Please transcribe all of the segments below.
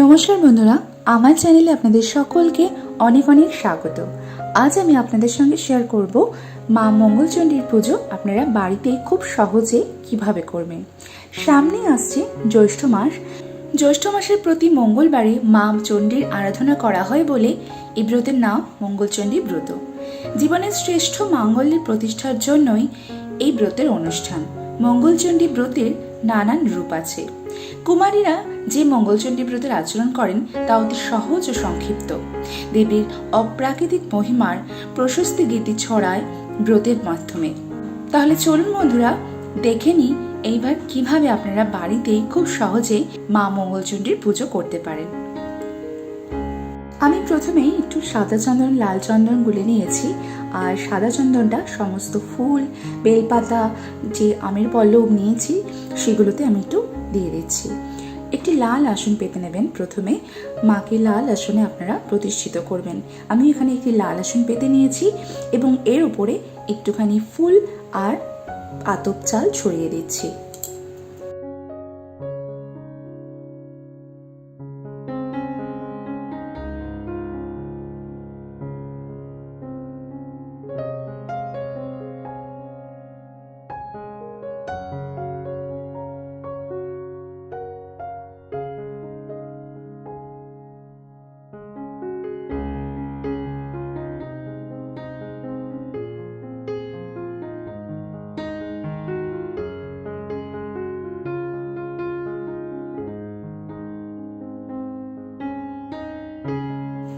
নমস্কার বন্ধুরা, আমার চ্যানেলে আপনাদের সকলকে অনেক অনেক স্বাগত। আজ আমি আপনাদের সঙ্গে শেয়ার করব মা মঙ্গলচণ্ডীর পুজো আপনারা বাড়িতে খুব সহজে কীভাবে করবেন। সামনে আসছে জ্যৈষ্ঠ মাস। জ্যৈষ্ঠ মাসের প্রতি মঙ্গলবারে মা চণ্ডীর আরাধনা করা হয় বলে এই ব্রতের নাম মঙ্গলচণ্ডী ব্রত। জীবনের শ্রেষ্ঠ মাঙ্গল্যের প্রতিষ্ঠার জন্যই এই ব্রতের অনুষ্ঠান। মঙ্গলচণ্ডী ব্রতের নানান রূপ আছে। কুমারীরা যে মঙ্গলচণ্ডী ব্রতের আচরণ করেন, তা অতি সহজ ও সংক্ষিপ্ত। দেবীর অপ্রাকৃতিক মহিমার প্রশস্তি গীতি ছড়ায় ব্রতের মাধ্যমে। তাহলে চলুন বন্ধুরা, দেখে নিই এইবার কীভাবে আপনারা বাড়িতেই খুব সহজে মা মঙ্গলচণ্ডীর পুজো করতে পারেন। আমি প্রথমেই একটু সাদা চন্দন, লাল চন্দন গুলে নিয়েছি। আর সাদা চন্দনটা সমস্ত ফুল, বেলপাতা, যে আমের পল্লব নিয়েছি, সেগুলোতে আমি একটু দিয়ে দিচ্ছি। একটি লাল আসন পেতে নেবেন প্রথমে। মাকে লাল আসনে আপনারা প্রতিষ্ঠিত করবেন। আমি এখানে একটি লাল আসন পেতে নিয়েছি এবং এর উপরে একটুখানি ফুল আর আতপ চাল ছড়িয়ে দিচ্ছি।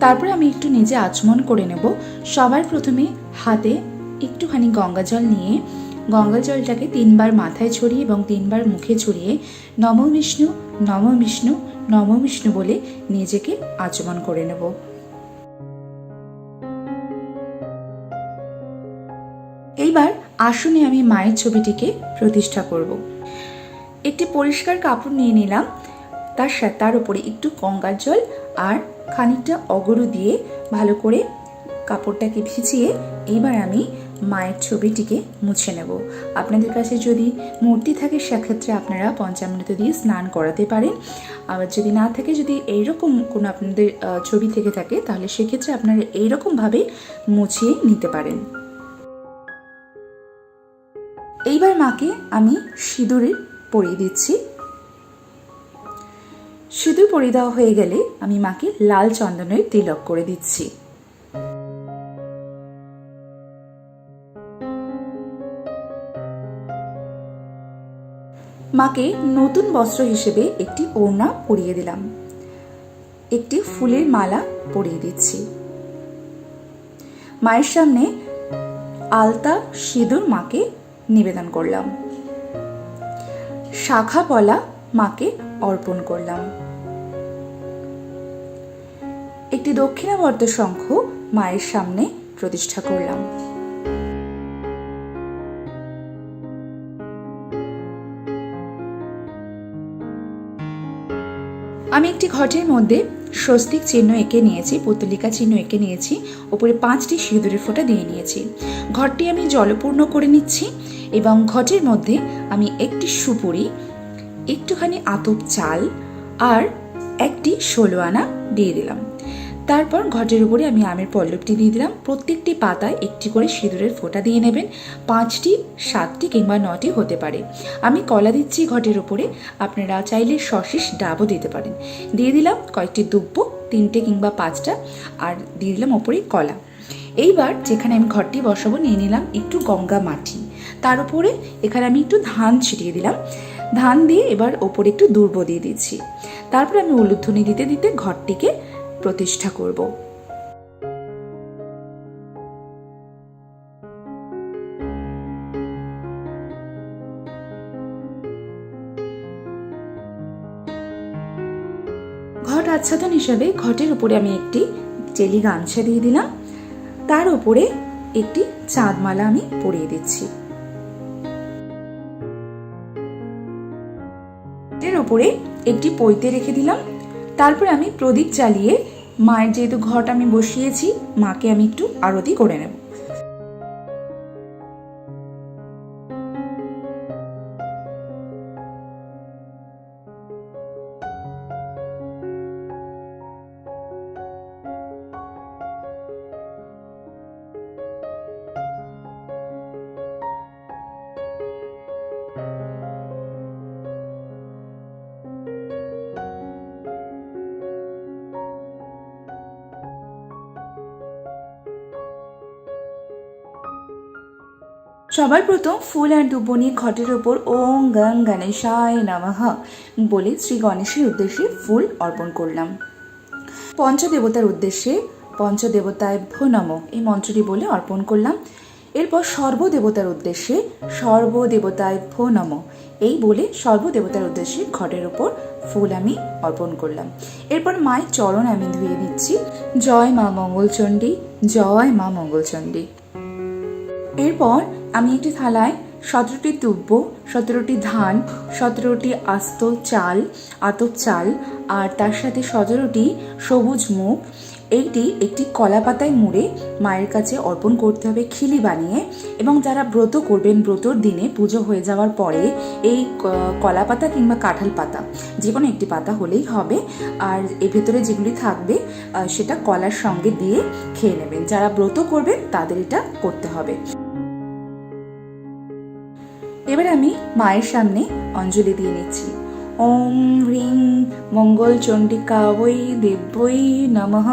তারপরে আমি একটু নিজে আচমন করে নেব। সবার প্রথমে হাতে একটুখানি গঙ্গা জল নিয়ে গঙ্গা জলটাকে তিনবার মাথায় ছড়িয়ে এবং তিনবার মুখে ছড়িয়ে নম বিষ্ণু নম বিষ্ণু নম বিষ্ণু বলে নিজেকে আচমন করে নেব। এইবার আসনে আমি মায়ের ছবিটিকে প্রতিষ্ঠা করব। একটি পরিষ্কার কাপড় নিয়ে নিলাম। তার তার উপরে একটু গঙ্গার জল আর খানিকটা অগরু দিয়ে ভালো করে কাপড়টাকে ভিজিয়ে এইবার আমি মায়ের ছবিটিকে মুছে নেব। আপনাদের কাছে যদি মূর্তি থাকে, সেক্ষেত্রে আপনারা পঞ্চামৃত দিয়ে স্নান করাতে পারেন। আবার যদি না থাকে, যদি এইরকম কোনো আপনাদের ছবি থেকে থাকে, তাহলে সেক্ষেত্রে আপনারা এইরকমভাবে মুছিয়ে নিতে পারেন। এইবার মাকে আমি সিঁদুরে পরিয়ে দিচ্ছি। সিঁদুর পরিয়ে দেওয়া হয়ে গেলে আমি মাকে লাল চন্দনের তিলক করে দিচ্ছি। মাকে নতুন বস্ত্র হিসেবে একটি ওড়না পরিয়ে দিলাম। একটি ফুলের মালা পরিয়ে দিচ্ছি। মায়ের সামনে আলতা সিঁদুর মাকে নিবেদন করলাম। শাখা পলা মাকে অর্পণ করলাম। একটি দক্ষিণাবর্ত শঙ্খ মায়ের সামনে প্রতিষ্ঠা করলাম। আমি একটি ঘটের মধ্যে স্বস্তিক চিহ্ন এঁকে নিয়েছি পুতলিকা চিহ্ন এঁকে নিয়েছি, ওপরে পাঁচটি সিঁদুরের ফোঁটা দিয়ে নিয়েছি। ঘরটি আমি জলপূর্ণ করে নিচ্ছি এবং ঘটের মধ্যে আমি একটি সুপুরি, একটুখানি আতপ চাল আর একটি ষোলো আনা দিয়ে দিলাম। তারপর ঘটের উপরে আমি আমের পল্লবটি দিয়ে দিলাম। প্রত্যেকটি পাতায় একটি করে সিঁদুরের ফোঁটা দিয়ে নেবেন। পাঁচটি, সাতটি কিংবা নটি হতে পারে। আমি কলা দিচ্ছি ঘটের উপরে। আপনারা চাইলে সশিস ডাবও দিতে পারেন। দিয়ে দিলাম কয়েকটি দুব্ব, তিনটে কিংবা পাঁচটা, আর দিয়ে দিলাম ওপরে কলা। এইবার যেখানে আমি ঘরটি বসাবো নিয়ে নিলাম একটু গঙ্গা মাটি। তার উপরে এখানে আমি একটু ধান ছিটিয়ে দিলাম। ধান দিয়ে এবার ওপরে একটু দুর্ব দিয়ে দিচ্ছি। তারপরে আমি উলুধ্বনি দিতে দিতে ঘরটিকে প্রতিষ্ঠা করব। ঘট আচ্ছাদন হিসাবে ঘটের উপরে আমি একটি চেলি গামছা দিয়ে দিলাম। তার উপরে একটি চাঁদমালা আমি পরিয়ে দিচ্ছি। এর উপরে একটি পৈতে রেখে দিলাম। তারপরে আমি প্রদীপ জ্বালিয়ে মায়ের যেহেতু ঘরটা আমি বসিয়েছি মাকে আমি একটু আরতি করে নেব। সবার প্রথম ফুল আর দুব্ব ঘটের ওপর ওং গং গণেশায় নমঃ বলে শ্রী গণেশের উদ্দেশ্যে ফুল অর্পণ করলাম। পঞ্চদেবতার উদ্দেশ্যে পঞ্চদেবতায় ভো নম এই মন্ত্রটি বলে অর্পণ করলাম। এরপর সর্বদেবতার উদ্দেশ্যে সর্বদেবতায় ভো নম এই বলে সর্বদেবতার উদ্দেশ্যে ঘটের ওপর ফুল আমি অর্পণ করলাম। এরপর মায়ের চরণ আমি ধুয়ে দিচ্ছি জয় মা মঙ্গলচণ্ডী, জয় মা মঙ্গলচণ্ডী। এরপর আমি একটি থালায় সতেরোটি দুব্য সতেরোটি ধান, সতেরোটি আস্ত চাল, আতপ চাল, আর তার সাথে সতেরোটি সবুজ মুখ এইটি একটি কলা পাতায় মুড়ে মায়ের কাছে অর্পণ করতে হবে খিলি বানিয়ে এবং যারা ব্রত করবেন, ব্রতর দিনে পুজো হয়ে যাওয়ার পরে এই কলা পাতা কিংবা কাঁঠাল পাতা, যে কোনো একটি পাতা হলেই হবে। আর এর ভেতরে যেগুলি থাকবে সেটা কলার সঙ্গে দিয়ে খেয়ে নেবেন। যারা ব্রত করবেন, তাদের এটা করতে হবে। এবার আমি মায়ের সামনে অঞ্জলি দিয়ে নিচ্ছি। ওম হ্রিং মঙ্গল চণ্ডিকা ওই দেব্যই নমঃ।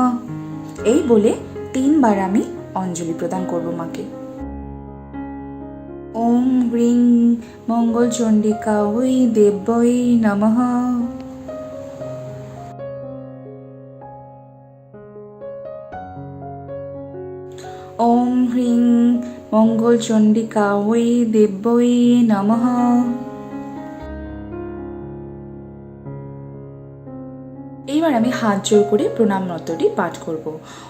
এই বলে তিনবার আমি অঞ্জলি প্রদান করব মাকে। ওম হ্রিং মঙ্গল চণ্ডিকা ওই দেব্যই নমঃ। ওম হ্রিং মঙ্গল চণ্ডিকা ওই দেব্যই নমঃ। এইবার আমি হাত জোর করে প্রণাম মন্ত্রটি পাঠ করব।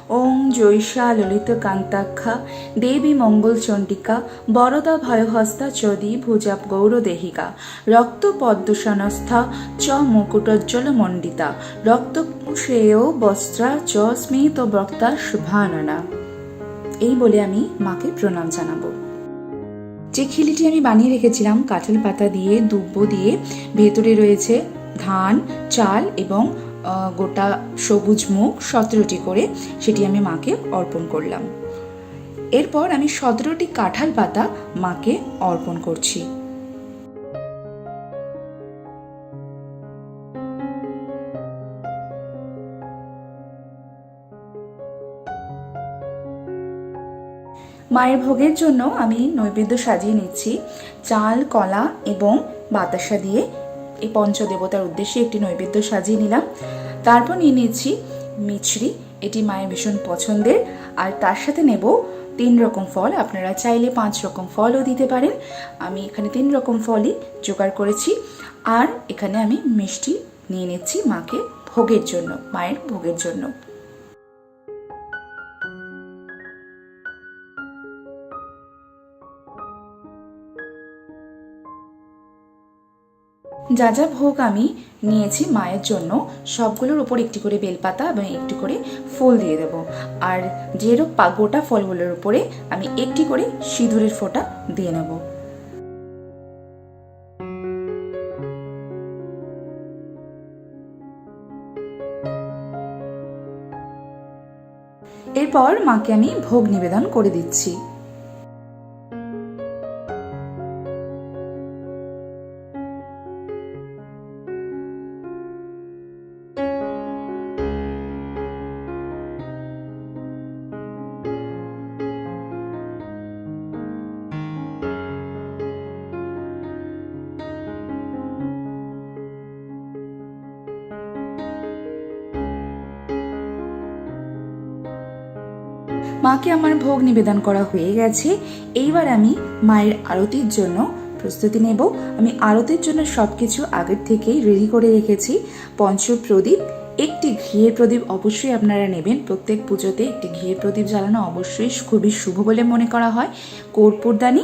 ওং জৈষা ললিত কান্তাক্ষা, দেবী মঙ্গল চণ্ডিকা, বরদা ভয়হস্তা চদি ভুজাপ গৌরদেহিকা রক্ত পদ্মসনস্থা চ মুকুটোজ্জ্বল মণ্ডিতা, রক্তকুশেয় বস্ত্রা চ স্মিত বক্তা শুভাননা। এই বলে আমি মাকে প্রণাম জানাব। যে খিলিটি আমি বানিয়ে রেখেছিলাম, কাঁঠাল পাতা দিয়ে, দুব্ব দিয়ে, ভেতরে রয়েছে ধান, চাল এবং গোটা সবুজ মুখ সতেরোটি করে সেটি আমি মাকে অর্পণ করলাম। এরপর আমি সতেরোটি কাঁঠাল পাতা মাকে অর্পণ করছি। মায়ের ভোগের জন্য আমি নৈবেদ্য সাজিয়ে নিচ্ছি। চাল, কলা এবং বাতাসা দিয়ে এই পঞ্চদেবতার উদ্দেশ্যে একটি নৈবেদ্য সাজিয়ে নিলাম। তারপর নিয়ে নিচ্ছি মিছরি। এটি মায়ের ভীষণ পছন্দের। আর তার সাথে নেব তিন রকম ফল। আপনারা চাইলে পাঁচ রকম ফলও দিতে পারেন। আমি এখানে তিন রকম ফলই জোগাড় করেছি। আর এখানে আমি মিষ্টি নিয়ে নিচ্ছি মাকে ভোগের জন্য, মায়ের ভোগের জন্য। যা যা ভোগ আমি নিয়েছি মায়ের জন্য, সবগুলোর উপর একটি করে বেলপাতা এবং একটি করে ফুল দিয়ে দেবো। আর যেরূপ গোটা ফলগুলোর উপরে আমি একটি করে সিঁদুরের ফোঁটা দিয়ে নেব। এরপর মাকে আমি ভোগ নিবেদন করে দিচ্ছি। মাকে আমার ভোগ নিবেদন করা হয়ে গেছে। এইবার আমি মায়ের আরতির জন্য প্রস্তুতি নেব। আমি আরতির জন্য সব কিছু আগের থেকেই রেডি করে রেখেছি। পঞ্চ প্রদীপ একটি ঘিয়ের প্রদীপ অবশ্যই আপনারা নেবেন। প্রত্যেক পুজোতে একটি ঘিয়ের প্রদীপ জ্বালানো অবশ্যই খুবই শুভ বলে মনে করা হয়। কর্পূরদানি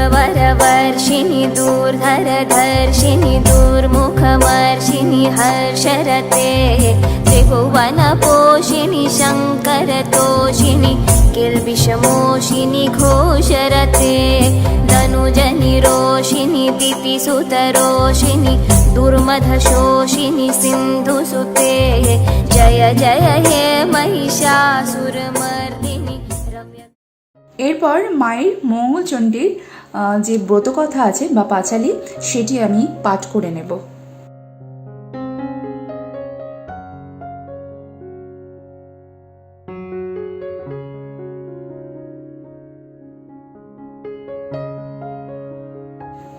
दूरवरवर्षिणि दूर्धरधर्षिणि दूर्मुखमर्षिणि हर्षरते त्रिभुवनपोषिणि शङ्करतोषिणि किल्बिषमोषिनि घोषरते धनुजनिरोषिणि दितिसुतरोषिणि दुर्मधशोषिनि सिन्धुसुते जय जय हे महिषासुरमर्दिनि रम्य এরপর মায়ের মঙ্গলচণ্ডীর আহ, যে ব্রতকথা আছে বা পাঁচালি সেটি আমি পাঠ করে নেব।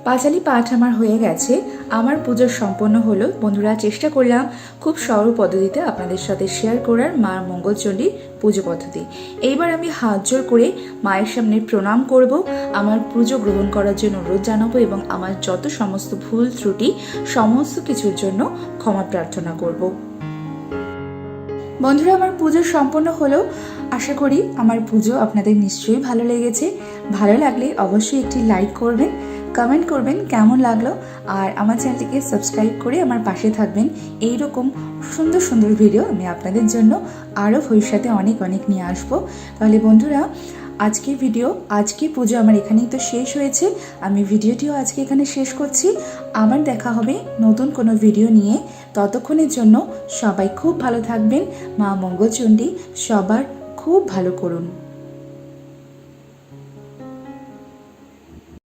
পাঁচালি পাঠ আমার হয়ে গেছে। আমার পুজো সম্পন্ন হলো। বন্ধুরা, চেষ্টা করলাম খুব সরল পদ্ধতিতে আপনাদের সাথে শেয়ার করার মার মঙ্গলচণ্ডীর পুজো পদ্ধতি। এইবার আমি হাত জোর করে মায়ের সামনে প্রণাম করব। আমার পুজো গ্রহণ করার জন্য অনুরোধ জানাব এবং আমার যত সমস্ত ভুল ত্রুটি, সমস্ত কিছুর জন্য ক্ষমা প্রার্থনা করব। বন্ধুরা, আমার পুজো সম্পন্ন হলো। আশা করি আমার পুজো আপনাদের নিশ্চয়ই ভালো লেগেছে। ভালো লাগলে অবশ্যই একটি লাইক করবেন কমেন্ট করবেন কেমন লাগল, আর আমার চ্যানেলটিকে সাবস্ক্রাইব করে আমার পাশে থাকবেন। এই রকম সুন্দর সুন্দর ভিডিও আমি আপনাদের জন্য আরও ভবিষ্যতে অনেক অনেক নিয়ে আসব। তাহলে বন্ধুরা, আজকের ভিডিও আজকে পুজো আমার এখানেই তো শেষ হয়েছে। আমি ভিডিওটিও আজকে এখানে শেষ করছি। আবার দেখা হবে নতুন কোনো ভিডিও নিয়ে। ততক্ষণের জন্য সবাই খুব ভালো থাকবেন। মা মঙ্গলচণ্ডী সবার খুব ভালো করুন।